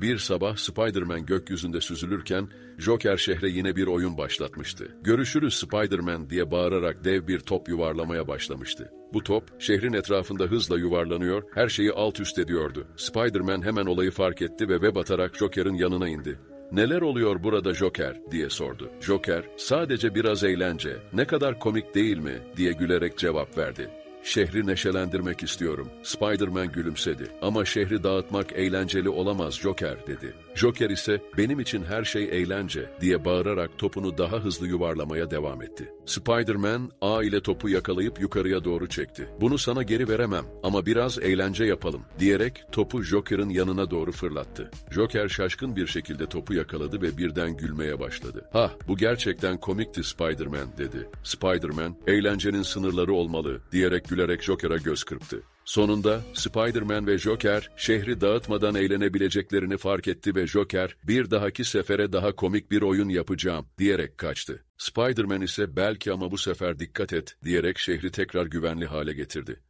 Bir sabah Spider-Man gökyüzünde süzülürken Joker şehre yine bir oyun başlatmıştı. Görüşürüz Spider-Man diye bağırarak dev bir top yuvarlamaya başlamıştı. Bu top şehrin etrafında hızla yuvarlanıyor, her şeyi alt üst ediyordu. Spider-Man hemen olayı fark etti ve web atarak Joker'ın yanına indi. Neler oluyor burada Joker diye sordu. Joker, sadece biraz eğlence, ne kadar komik değil mi diye gülerek cevap verdi. Şehri neşelendirmek istiyorum. Spider-Man gülümsedi. Ama şehri dağıtmak eğlenceli olamaz Joker dedi. Joker ise benim için her şey eğlence diye bağırarak topunu daha hızlı yuvarlamaya devam etti. Spider-Man A ile topu yakalayıp yukarıya doğru çekti. Bunu sana geri veremem ama biraz eğlence yapalım diyerek topu Joker'ın yanına doğru fırlattı. Joker şaşkın bir şekilde topu yakaladı ve birden gülmeye başladı. Ha bu gerçekten komikti Spider-Man dedi. Spider-Man eğlencenin sınırları olmalı diyerek gülerek Joker'a göz kırptı. Sonunda Spider-Man ve Joker şehri dağıtmadan eğlenebileceklerini fark etti ve Joker bir dahaki sefere daha komik bir oyun yapacağım diyerek kaçtı. Spider-Man ise belki ama bu sefer dikkat et diyerek şehri tekrar güvenli hale getirdi.